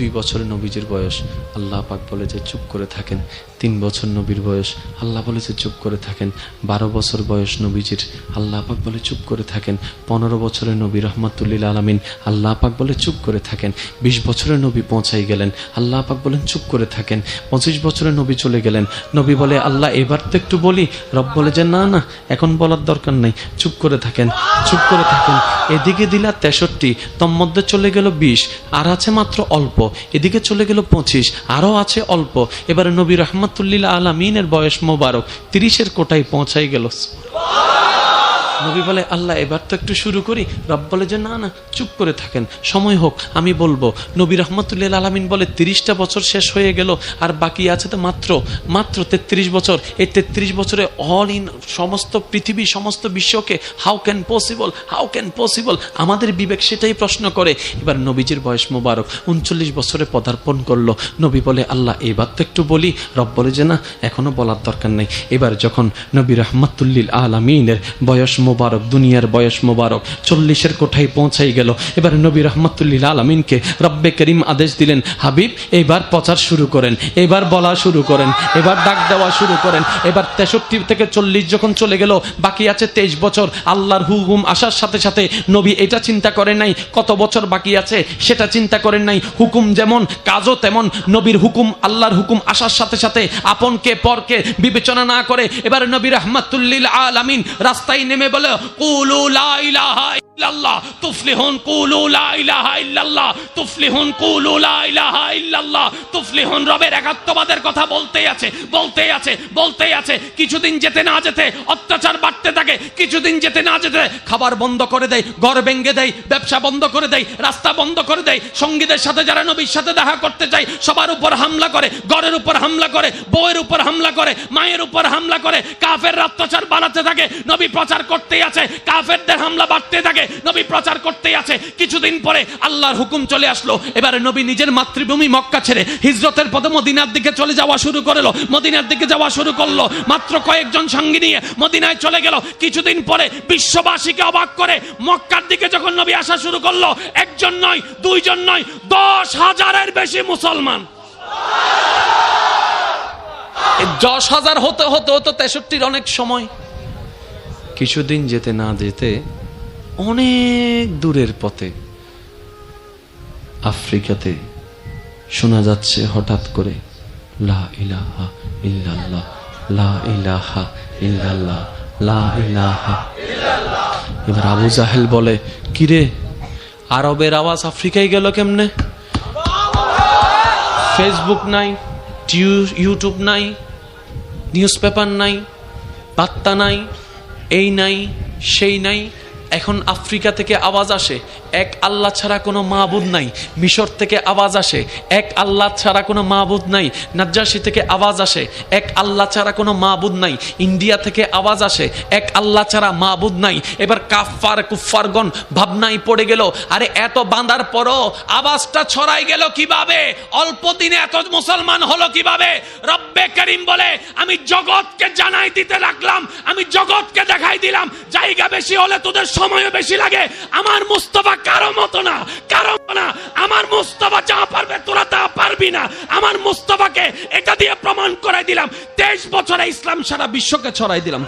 দুই বছরে নবীজির বয়স। আল্লাহ পাক বলে যে, চুপ করে থাকেন। তিন বছর নবীর বয়স। আল্লাহ বলে যে, চুপ করে থাকেন। বারো বছর বয়স নবীজির। আল্লাহ পাক বলে, চুপ করে থাকেন। পনেরো বছরের নবী রহমাতুল্লিল আলমিন। আল্লাহ পাক বলে, চুপ করে থাকেন। বিশ বছরের নবী পৌঁছাই গেলেন। আল্লাহ পাক বলেন, চুপ করে থাকেন। পঁচিশ বছরের নবী চলে গেলেন। নবী বলে, আল্লাহ, এবার তো একটু বলি। রব বলে যে, না না, এখন বলার দরকার নেই। চুপ করে থাকেন, চুপ করে থাকেন। এদিকে দিলা তেষট্টি তোর মধ্যে চলে গেল বিশ, আর আছে মাত্র অল্প। এদিকে চলে গেল পঁচিশ, আরও আছে অল্প। এবারে নবী রহমাতুল্লিল আলমিনের বয়স মোবারক, তিরিশের কোটায় পৌঁছাই গেল। নবী বলে, আল্লাহ, এবার তো একটু শুরু করি। রব বলে যে, না না, চুপ করে থাকেন, সময় হোক, আমি বলব। নবী রহমতুল্লাহ আলমিন বলে, তিরিশটা বছর শেষ হয়ে গেল, আর বাকি আছে তো মাত্র মাত্র তেত্রিশ বছর। এই তেত্রিশ বছরে অল ইন সমস্ত পৃথিবী, সমস্ত বিশ্বকে how can possible how can possible আমাদের বিবেক সেটাই প্রশ্ন করে। এবার নবীজির বয়স মোবারক, উনচল্লিশ বছরে পদার্পণ করল। নবী বলে, আল্লাহ, এবার তো একটু বলি। রব বলে যে, না, এখনও বলার দরকার নেই। এবার যখন নবী রহমতুল্লিল আলমিনের বয়স মোবারক, দুনিয়ার বয়স মোবারক, চল্লিশের কোঠায় পৌঁছাই গেল। এবার নবী রহমতুল্লিল আলমিনকে রব্বে করিম আদেশ দিলেন, হাবিব, এইবার প্রচার শুরু করেন এবার বলা শুরু করেন, এবার ডাক দেওয়া শুরু করেন, এবার তেষট্টি থেকে চল্লিশ যখন চলে গেল, বাকি আছে তেইশ বছর। আল্লাহর হুকুম আসার সাথে সাথে নবী এটা চিন্তা করেন নাই, কত বছর বাকি আছে সেটা চিন্তা করেন নাই। হুকুম যেমন, কাজও তেমন, নবীর হুকুম, আল্লাহর হুকুম আসার সাথে সাথে আপনকে পরকে বিবেচনা না করে, এবার নবী রহমাতুল্লিল আলামিন রাস্তায় নেমে বলে কুলু লা ইলাহা ইল্লাল্লাহ, তুফলিহুন কুলু লা ইলাহা ইল্লাল্লাহ, তুফলিহুন কুলু লা ইলাহা ইল্লাল্লাহ, তুফলিহুন রবের একাত্মবাদের কথা বলতেই আছে বলতেই আছে বলতেই আছে। কিছুদিন যেতে না যেতে অত্যাচার বাড়তে থাকে, কিছুদিন যেতে না যেতে খাবার বন্ধ করে দেয়, ঘর ভেঙ্গে দেয়, ব্যবসা বন্ধ করে দেয়, রাস্তা বন্ধ করে দেয়, সঙ্গীদের সাথে যারা নবীর সাথে দেখা করতে চায় সবার উপর হামলা করে, ঘরের উপর হামলা করে, বউয়ের উপর হামলা করে, মায়ের উপর হামলা করে কাফের অত্যাচার বাড়াতে থাকে, নবী প্রচার করতেই আছে, কাফেরদের হামলা বাড়তে থাকে নবী প্রচার করতেই আছে। কিছুদিন পরে আল্লাহর হুকুম চলে আসলো। এবারে নবী নিজের মাতৃভূমি মক্কা ছেড়ে হিজরতের পথে মদিনার দিকে চলে যাওয়া শুরু করল। মদিনার দিকে যাওয়া শুরু করল। মাত্র কয়েকজন সঙ্গী নিয়ে মদিনায় চলে গেল। কিছুদিন পরে বিশ্ববাসীকে অবাক করে মক্কার দিকে যখন নবী আসা শুরু করল একজন নয় দুইজন নয় দশ হাজারের বেশি মুসলমান। দশ হাজার হতে হতে হতো তেষট্টির অনেক সময়। কিছুদিন যেতে না যেতে অনেক দূরের পথে আফ্রিকাতে শোনা যাচ্ছে হঠাৎ করে, লা ইলাহা ইল্লাল্লাহ, লা ইলাহা ইল্লাল্লাহ, লা ইলাহা এবার আবু জাহেল বলে, কিরে, আরবের আওয়াজ আফ্রিকায় গেল কেমনে? ফেসবুক নাই ইউটিউব নাই নিউজ পেপার নাই বার্তা নাই, এই নাই, সেই নাই এখন আফ্রিকা থেকে আওয়াজ আসে, এক আল্লাহ ছাড়া কোনো মাহবুদ নাই। মিশর থেকে আওয়াজ আসে, এক আল্লাহ ছাড়া কোনো মাহবুদ নাই। নাজ্জাসি থেকে আওয়াজ আসে, এক আল্লাহ ছাড়া কোনো মাহবুদ নাই। ইন্ডিয়া থেকে আওয়াজ আসে, এক আল্লাহ ছাড়া মাহবুদ নাই। এবার কাফার কুফারগণ ভাবনাই পড়ে গেল, আরে এত বাঁধার পরও আওয়াজটা ছড়াই গেল কীভাবে? অল্প দিনে এত মুসলমান হলো কীভাবে? রব্বে করিম বলে, আমি জগৎকে জানাই দিতে লাগলাম, আমি জগৎকে দেখাই দিলাম। জায়গা বেশি হলে তোদের সময়ও বেশি লাগে। আমার মুস্তফা কারও মতো না, কারও না। আমার মুস্তফা যা পারবে তোরা তা পারবি না। আমার মুস্তফাকে এটা দিয়ে প্রমাণ করাই দিলাম। তেইশ বছরে ইসলাম সারা বিশ্বকে ছড়াই দিলাম।